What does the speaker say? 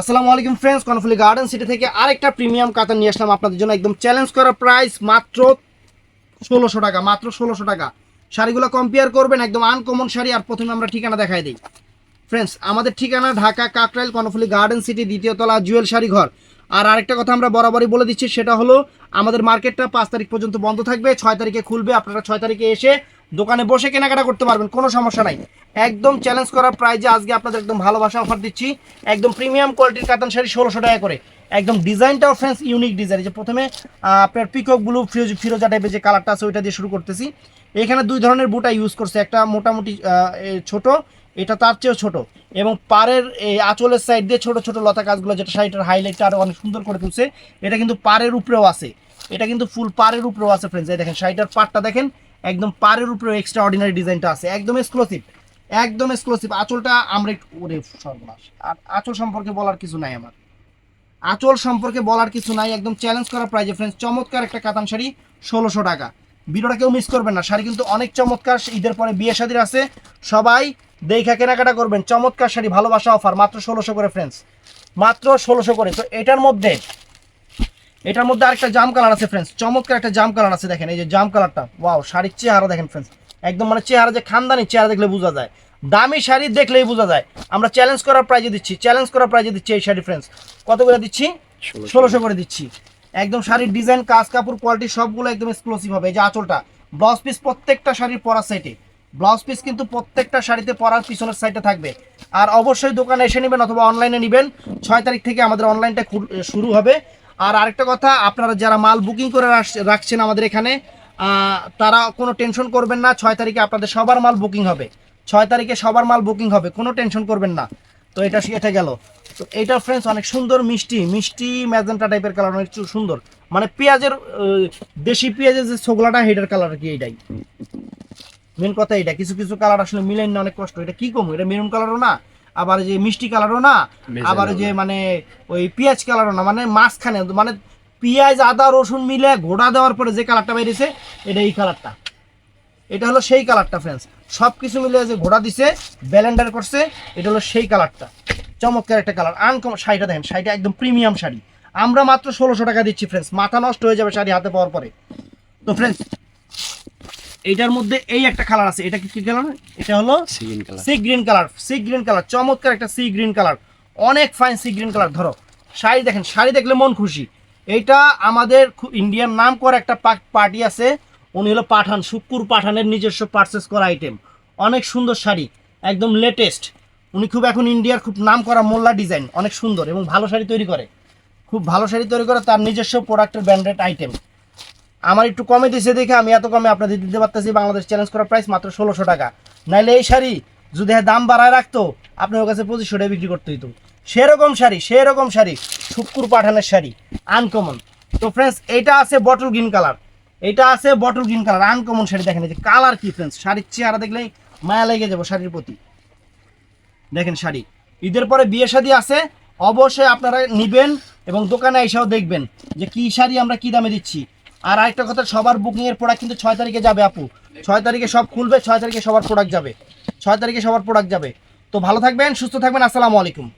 আসসালামু আলাইকুম friends কনফুলি garden city থেকে আরেকটা প্রিমিয়াম কাতান নিয়ে আসলাম আপনাদের জন্য। একদম চ্যালেঞ্জ করা প্রাইস মাত্র ষোলোশো টাকা, মাত্র ষোলোশো টাকা। শাড়িগুলো কম্পেয়ার করবেন, একদম আনকমন শাড়ি, আর প্রথমে আমরা ঠিকানা দেখাই দিই। ফ্রেন্ডস আমাদের ঠিকানা ঢাকা কাকরাইল, কর্ণফুলি গার্ডেন সিটি দ্বিতীয় তলা জুয়েল শাড়ি ঘর। আর আরেকটা কথা আমরা বরাবরই বলে দিচ্ছি, সেটা হলো, আমাদের মার্কেটটা পাঁচ তারিখ পর্যন্ত বন্ধ থাকবে, ছয় তারিখে খুলবে, আপনারা ছয় তারিখে এসে দোকানে বসে কেনাকাটা করতে পারবেন, কোনো সমস্যা নাই। একদম চ্যালেঞ্জ করার প্রাইজে আজকে আপনাদের একদম ভালোবাসা অফার দিচ্ছি, একদম প্রিমিয়াম কোয়ালিটির কাতান শাড়ি ষোলোশো টাকা করে। একদম ডিজাইনটাও ফ্রেন্স ইউনিক ডিজাইন যে প্রথমে আপনার পিকক ব্লু ফিরোজ ফিরোজা টাইপের যে কালারটা আছে, ওইটা দিয়ে শুরু করতেছি। এখানে দুই ধরনের বুটা ইউজ করছে। একটা মোটামুটি ছোট, এটা তার চেয়েও ছোট। এবং পাড়ের এই আঁচলের সাইড দিয়ে ছোট ছোট লতা কাজগুলো যেটা শাড়িটার হাইলাইটটা আরও অনেক সুন্দর করে তুলছে, এটা কিন্তু পাড়ের উপরেও আছে। এটা কিন্তু ফুল পাড়ের উপরেও আছে ফ্রেন্ডস এই দেখেন, শাড়িটার পাড়টা দেখেন একদম পাড়ের উপরে এক্সট্রা অর্ডিনারি ডিজাইনটা আছে, একদম এক্সক্লুসিভ একদম এক্সক্লুসিভ আঁচলটা আমরা একটু, ওরে সর্বনাশ। আর আঁচল সম্পর্কে বলার কিছু নাই আমার। আঁচল সম্পর্কে বলার কিছু নাই, একদম চ্যালেঞ্জ করা প্রাইজে ফ্রেন্ডস চমৎকার একটা কাতান শাড়ি, ষোলোশো টাকা। ভিডিওটা কেউ মিস করবেন না, শাড়ি কিন্তু অনেক চমৎকার, ঈদের পরে বিয়ে শাদির আছে। সবাই দেখা কেনাকাটা করবেন, চমৎকার শাড়ি, ভালোবাসা অফার মাত্র ষোলোশো করে ফ্রেন্ডস মাত্র ষোলোশো করে। তো এটার মধ্যে এটার মধ্যে আরেকটা জাম কালার আছে ফ্রেন্ডস চমৎকার একটা জাম কালার আছে দেখেন। এই যে জাম কালারটা ওয়াও শাড়ির চেহারা দেখেন ফ্রেন্ডস একদম মানে চেহারা যে খানদানি চেহারা দেখলে বোঝা যায়। দামি শাড়ি দেখলেই বোঝা যায়। আমরা চ্যালেঞ্জ করার প্রাইজে দিচ্ছি। চ্যালেঞ্জ করার প্রাইজে দিচ্ছি এই শাড়ি ফ্রেন্ডস কত করে দিচ্ছি? ষোলোশো। করে দিচ্ছি। একদম শাড়ির ডিজাইন কাজ কাপড় কোয়ালিটি সবগুলো একদম এক্সক্লুসিভ হবে। এই যে আঁচলটা ব্লাউজ পিস প্রত্যেকটা শাড়ির পরা সাইটে ব্লাউজ পিস কিন্তু প্রত্যেকটা শাড়িতে পরার পিছনের সাইডে থাকবে। আর অবশ্যই দোকানে এসে নেবেন অথবা অনলাইনে নেবেন। ছয় তারিখ থেকে আমাদের অনলাইনটা শুরু হবে। আর আরেকটা কথা, আপনারা যারা মাল বুকিং করে রাখ- রাখছেন আমাদের এখানে তারা কোনো টেনশন করবেন না, ছয় তারিখে আপনাদের সবার মাল বুকিং হবে। ছয় তারিখে সবার মাল বুকিং হবে, কোনো টেনশন করবেন না। তো এটা এটা গেল। তো এইটা ফ্রেন্ডস অনেক সুন্দর, মিষ্টি মিষ্টি ম্যাজেন্টা টাইপের কালার অনেক সুন্দর। মানে পেঁয়াজের দেশি পেঁয়াজের যে ছোগলাটা হেডের কালার আর কি এইটাই? মেন কথা এটা কিছু কিছু কালার আসলে মিলেন না, অনেক কষ্ট। এটা কি কম? এটা মেরুন কালারও না? আবার যে মিষ্টি কালারও না আবার যে মানে ওই পেঁয়াজ কালারও না মানে মাঝখানে মানে পেঁয়াজ আদা রসুন মিলে ঘোড়া দেওয়ার পরে যে কালারটা বেরিয়েছে এটা এই কালারটা। এটা হলো সেই কালারটা ফ্রেন্ডস সব কিছু মিলে যে ঘোড়া দিছে ব্যালেন্ডার করছে এটা হলো সেই কালারটা। চমৎকার একটা কালার। আনকম শাড়িটা দেখেন শাড়িটা একদম প্রিমিয়াম শাড়ি। আমরা মাত্র ষোলোশো টাকা দিচ্ছি ফ্রেন্ডস মাথা নষ্ট হয়ে যাবে শাড়ি হাতে পাওয়ার পরে। তো ফ্রেন্ডস এইটার মধ্যে এই একটা কালার আছে। এটা কি কি কালার এটা হলো sea green colour sea green colour চমৎকার একটা সি গ্রিন কালার অনেক ফাইন সি গ্রিন কালার ধরো শাড়ি দেখেন শাড়ি দেখলে মন খুশি। এইটা আমাদের ইন্ডিয়ান নাম করা একটা পার্টি আছে। উনি হলো পাঠান শুক্কুর পাঠানের নিজস্ব পারচেস করা আইটেম অনেক সুন্দর শাড়ি একদম লেটেস্ট উনি খুব এখন ইন্ডিয়ার খুব নাম করা মোল্লা ডিজাইন অনেক সুন্দর এবং ভালো শাড়ি তৈরি করে। খুব ভালো শাড়ি তৈরি করে তার নিজস্ব প্রোডাক্টের ব্র্যান্ডেড আইটেম আমার একটু কমে দিয়েছে দেখে আমি এত কমে আপনাদের দিতে পারতেছি বাংলাদেশ চ্যালেঞ্জ করার প্রাইস মাত্র ষোলোশো টাকা। নাইলে এই শাড়ি যদি হ্যাঁ দাম বাড়ায় রাখতো, আপনার কাছে পঁচিশশো টাকা বিক্রি করতে হইতো। সেরকম শাড়ি সেরকম শাড়ি, শুক্কুর পাঠানের শাড়ি আনকমন তো ফ্রেন্ডস এটা আছে বটল গ্রিন কালার এটা আছে bottle green colour uncommon sari দেখেন এই যে কালার কি ফ্রেন্ডস শাড়ির চেহারা দেখলেই মায়া লেগে যাব শাড়ির প্রতি। দেখেন শাড়ি। ঈদের পরে বিয়ে শাড়ি আছে, অবশ্যই আপনারা নিবেন এবং দোকানে এসেও দেখবেন যে কি শাড়ি আমরা কি দামে দিচ্ছি। আর আরেকটা কথা, সবার বুকিং এর প্রোডাক্ট কিন্তু ছয় তারিখে যাবে আপু। ছয় তারিখে সব খুলবে, ছয় তারিখে সবার প্রোডাক্ট যাবে। ছয় তারিখে সবার প্রোডাক্ট যাবে। তো ভালো থাকবেন, সুস্থ থাকবেন, আসসালামু আলাইকুম।